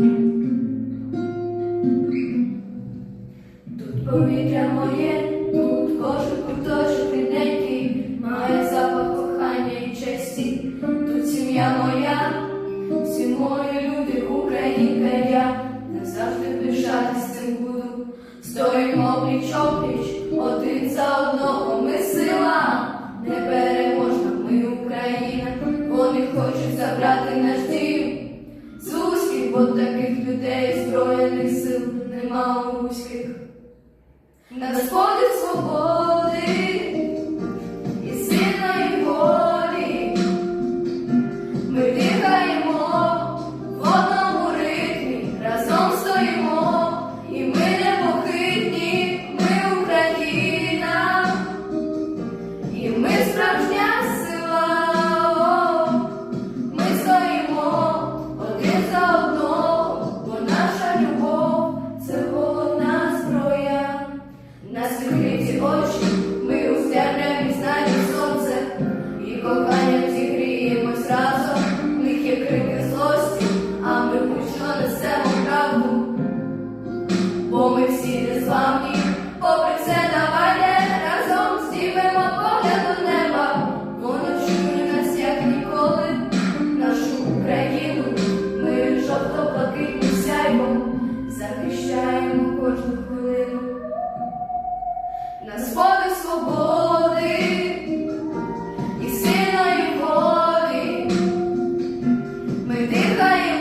Тут повітря моє, тут кожен куточок рідненький, має запах кохання і честі. Тут сім'я моя, всі мої люди, українка я, назавжди пишатись цим буду. Стоїмо пліч опліч, один за одного ми сила, непереможна ми Україна, вони хочуть забрати наш дім. Бо таких людей збройних сил нема руських. На сході свободи коханням зігріємось разом, них є крики злості, а ми будь-що правду, бо ми всі незламні, попри все давайте разом здіймемо погляд до неба, воно чує нас, ніколи, нашу Україну, ми жовто блакитні сяймо, захищаємо кожну хвилину. Amém.